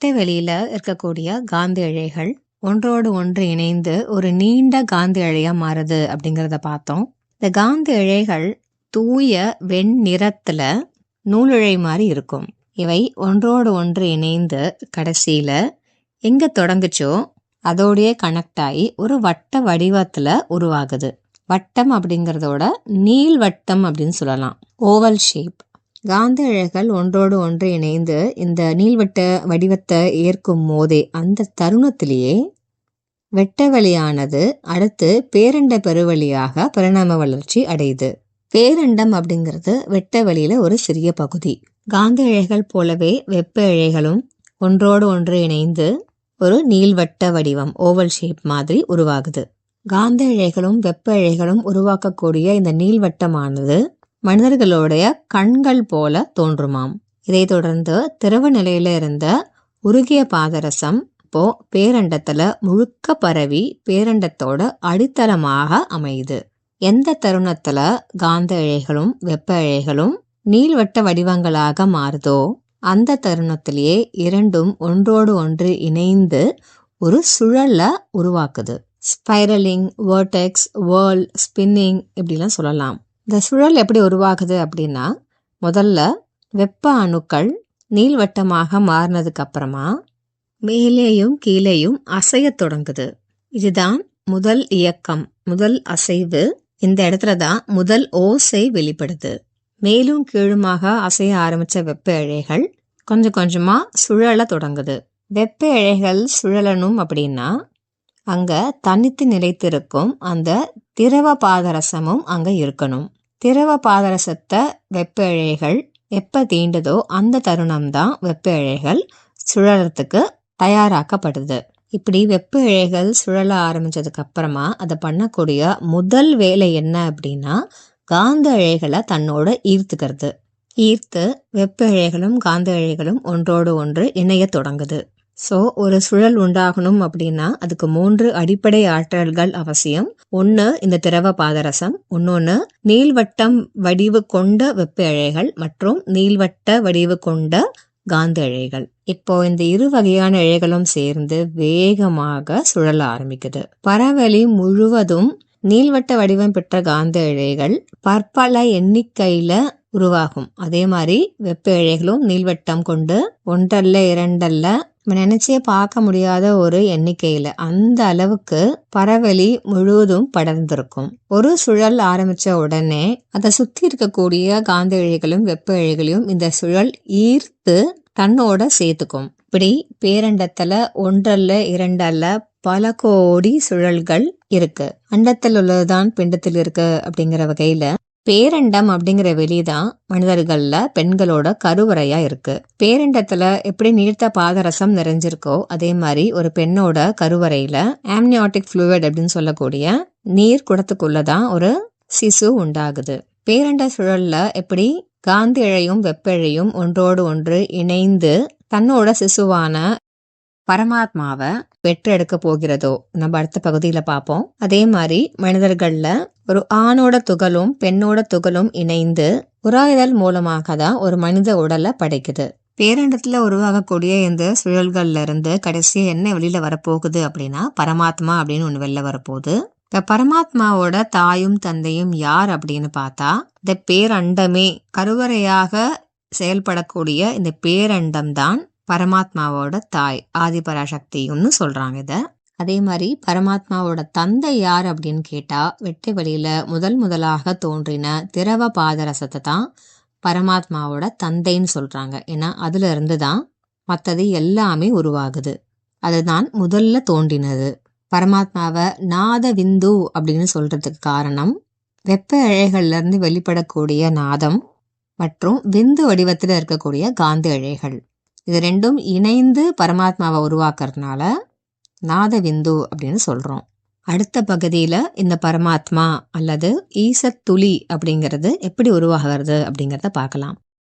வெட்ட வெளியில இருக்கக்கூடிய காந்த இழைகள் ஒன்றோடு ஒன்று இணைந்து ஒரு நீண்ட காந்த இழையா மாறுது அப்படிங்கிறத பார்த்தோம். இந்த காந்த இழைகள் தூய வெண் நிறத்துல நூலிழை மாதிரி இருக்கும். இவை ஒன்றோடு ஒன்று இணைந்து கடைசியில எங்க தொடங்குச்சோ அதோடையே கனெக்ட் ஆகி ஒரு வட்ட வடிவத்துல உருவாகுது. வட்டம் அப்படிங்கிறதோட நீள்வட்டம் அப்படின்னு சொல்லலாம். ஓவல் ஷேப் காந்த இழைகள் ஒன்றோடு ஒன்று இணைந்து இந்த நீள்வட்ட வடிவத்தை ஏற்கும் போதே அந்த தருணத்திலேயே வெட்ட வழியானது அடுத்து பேரண்ட பெருவழியாக பரிணாம வளர்ச்சி அடையுது. பேரண்டம் அப்படிங்கிறது வெட்ட வழியில ஒரு சிறிய பகுதி. காந்த இழைகள் போலவே வெப்ப இழைகளும் ஒன்றோடு ஒன்று இணைந்து ஒரு நீள்வட்ட வடிவம் ஓவல் ஷேப் மாதிரி உருவாகுது. காந்த இழைகளும் வெப்ப இழைகளும் உருவாக்கக்கூடிய இந்த நீள்வட்டமானது மனிதர்களுடைய கண்கள் போல தோன்றுமாம். இதை தொடர்ந்து திரவ நிலையில இருந்த உருகிய பாதரசம் இப்போ பேரண்டத்துல முழுக்க பரவி பேரண்டத்தோட அடித்தளமாக அமையுது. எந்த தருணத்துல காந்த இழைகளும் வெப்ப இழைகளும் நீள்வட்ட வடிவங்களாக மாறுதோ அந்த தருணத்திலேயே இரண்டும் ஒன்றோடு ஒன்று இணைந்து ஒரு சுழல உருவாக்குது. ஸ்பைரலிங் வேர்டெக்ஸ் வேர்ல் ஸ்பின்னிங் இப்படிலாம் சொல்லலாம். இந்த சுழல் எப்படி உருவாகுது அப்படின்னா முதல்ல வெப்ப அணுக்கள் நீள்வட்டமாக மாறினதுக்கு அப்புறமா மேலேயும் கீழேயும் அசையத் தொடங்குது. இதுதான் முதல் இயக்கம் முதல் அசைவு. இந்த இடத்துல தான் முதல் ஓசை வெளிப்படுது. மேலும் கீழுமாக அசைய ஆரம்பிச்ச வெப்ப இழைகள் கொஞ்சம் கொஞ்சமா சுழல தொடங்குது. வெப்ப இழைகள் சுழலணும் அப்படின்னா அங்க தனித்து நிலைத்திருக்கும் அந்த திரவ பாதரசமும் அங்க இருக்கணும். திரவ பாதரசத்தை வெப்ப இழைகள் எப்போ தீண்டுதோ அந்த தருணம்தான் வெப்ப இழைகள் சுழலத்துக்கு தயாராக்கப்படுது. இப்படி வெப்ப இழைகள் சுழல ஆரம்பித்ததுக்கு அப்புறமா அதை பண்ணக்கூடிய முதல் வேலை என்ன அப்படின்னா காந்த இழைகளை தன்னோட ஈர்த்துக்கிறது. ஈர்த்து வெப்ப இழைகளும் காந்த இழைகளும் ஒன்றோடு ஒன்று இணைய தொடங்குது. ஸோ ஒரு சுழல் உண்டாகணும் அப்படின்னா அதுக்கு மூன்று அடிப்படை ஆற்றல்கள் அவசியம். ஒன்று இந்த திரவ பாதரசம். இன்னொன்று நீள்வட்டம் வடிவு கொண்ட வெப்ப இழைகள் மற்றும் நீள்வட்ட வடிவு கொண்ட காந்த இழைகள். இப்போ இந்த இரு வகையான இழைகளும் சேர்ந்து வேகமாக சுழல ஆரம்பிக்குது. பரவலி முழுவதும் நீள்வட்ட வடிவம் பெற்ற காந்த இழைகள் பற்பல எண்ணிக்கையில உருவாகும். அதே மாதிரி வெப்ப இழைகளும் நீள்வட்டம் கொண்டு ஒன்றல்ல இரண்டல்ல நினைச்சே பார்க்க முடியாத ஒரு எண்ணிக்கையில அந்த அளவுக்கு பரவலி முழுவதும் படர்ந்திருக்கும். ஒரு சுழல் ஆரம்பிச்ச உடனே அதை சுத்தி இருக்கக்கூடிய காந்த இழைகளும் வெப்ப இழைகளையும் இந்த சுழல் ஈர்த்து தன்னோட சேர்த்துக்கும். இப்படி பேரண்டத்துல ஒன்றல்ல இரண்டல்ல பல கோடி சுழல்கள் இருக்கு. அண்டத்தில் உள்ளதுதான் பிண்டத்தில் இருக்கு அப்படிங்கிற வகையில பேரண்டம் அப்படிங்கிற வெளிதான் மனிதர்கள்ல பெண்களோட கருவறையா இருக்கு. பேரண்டத்துல எப்படி நீர்த்த பாதரசம் நிறைஞ்சிருக்கோ அதே மாதிரி ஒரு பெண்ணோட கருவறையில ஆம்னியாட்டிக் ஃப்ளூயிட் அப்படின்னு சொல்லக்கூடிய நீர் குடத்துக்குள்ளதான் ஒரு சிசு உண்டாகுது. பேரண்ட சுழல்ல எப்படி காந்தி இழையும் வெப்ப இழையும் ஒன்றோடு ஒன்று இணைந்து தன்னோட சிசுவான பரமாத்மாவை பெற்றெடுக்க போகிறதோ? நம்ம அடுத்த பகுதியில பார்ப்போம். அதே மாதிரி மனிதர்கள்ல ஒரு ஆணோட துகளும் பெண்ணோட துகளும் இணைந்து உராயுதல் மூலமாக தான் ஒரு மனித உடலை படைக்குது. பேரண்டத்துல உருவாகக்கூடிய இந்த சுழல்கள்ல இருந்து கடைசியா என்ன வெளியில வரப்போகுது அப்படின்னா பரமாத்மா அப்படின்னு ஒண்ணு வெளில வரப்போகுது. இந்த பரமாத்மாவோட தாயும் தந்தையும் யார் அப்படின்னு பார்த்தா இந்த பேரண்டமே கருவறையாக செயல்படக்கூடிய இந்த பேரண்டம் தான் பரமாத்மாவோட தாய் ஆதிபராசக்தின்னு சொல்கிறாங்க இதை. அதே மாதிரி பரமாத்மாவோட தந்தை யார் அப்படின்னு கேட்டால் வெட்டை வழியில முதல் முதலாக தோன்றின திரவ பாதரசத்தை தான் பரமாத்மாவோட தந்தைன்னு சொல்கிறாங்க ஏன்னா அதுல இருந்து தான் மற்றது எல்லாமே உருவாகுது. அதுதான் முதல்ல தோன்றினது. பரமாத்மாவை நாத விந்து அப்படின்னு சொல்கிறதுக்கு காரணம் வெப்ப இழைகள்லேருந்து வெளிப்படக்கூடிய நாதம் மற்றும் விந்து வடிவத்தில் இருக்கக்கூடிய காந்த இழைகள். இது ரெண்டும் இணைந்து பரமாத்மாவை உருவாக்குறதுனால நாத விந்து அப்படின்னு சொல்கிறோம் அடுத்த பகுதியில் இந்த பரமாத்மா அல்லது ஈசத் துளி அப்படிங்கிறது எப்படி உருவாகிறது அப்படிங்கிறத பார்க்கலாம்.